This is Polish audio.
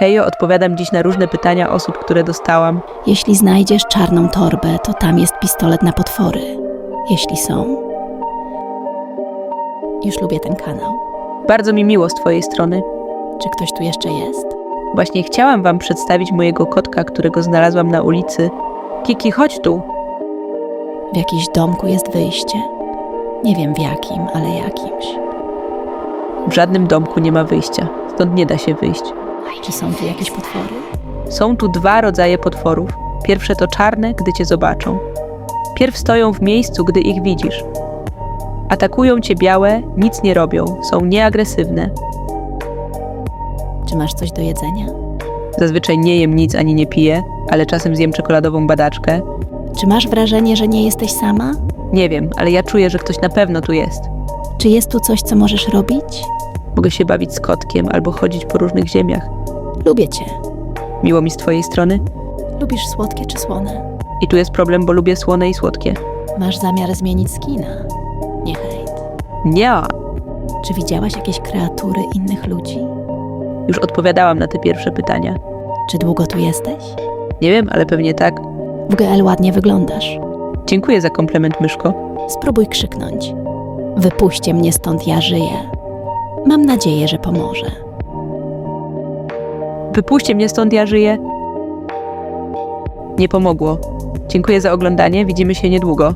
Hejo, odpowiadam dziś na różne pytania osób, które dostałam. Jeśli znajdziesz czarną torbę, to tam jest pistolet na potwory. Jeśli są. Już lubię ten kanał. Bardzo mi miło z twojej strony. Czy ktoś tu jeszcze jest? Właśnie chciałam wam przedstawić mojego kotka, którego znalazłam na ulicy. Kiki, chodź tu. W jakimś domku jest wyjście. Nie wiem w jakim, ale jakimś. W żadnym domku nie ma wyjścia, stąd nie da się wyjść. Czy są tu jakieś potwory? Są tu dwa rodzaje potworów. Pierwsze to czarne, gdy cię zobaczą. Pierw stoją w miejscu, gdy ich widzisz. Atakują cię białe, nic nie robią, są nieagresywne. Czy masz coś do jedzenia? Zazwyczaj nie jem nic ani nie piję, ale czasem zjem czekoladową badaczkę. Czy masz wrażenie, że nie jesteś sama? Nie wiem, ale ja czuję, że ktoś na pewno tu jest. Czy jest tu coś, co możesz robić? Mogę się bawić z kotkiem albo chodzić po różnych ziemiach. Lubię cię. Miło mi z twojej strony. Lubisz słodkie czy słone? I tu jest problem, bo lubię słone i słodkie. Masz zamiar zmienić skina? Nie hejt. Nie, Czy widziałaś jakieś kreatury innych ludzi? już odpowiadałam na te pierwsze pytania. Czy długo tu jesteś? Nie wiem, ale pewnie tak. W GL ładnie wyglądasz. Dziękuję za komplement, myszko. Spróbuj krzyknąć. Wypuśćcie mnie stąd, ja żyję. Mam nadzieję, że pomoże. Wypuśćcie mnie stąd, ja żyję. Nie pomogło. Dziękuję za oglądanie, widzimy się niedługo.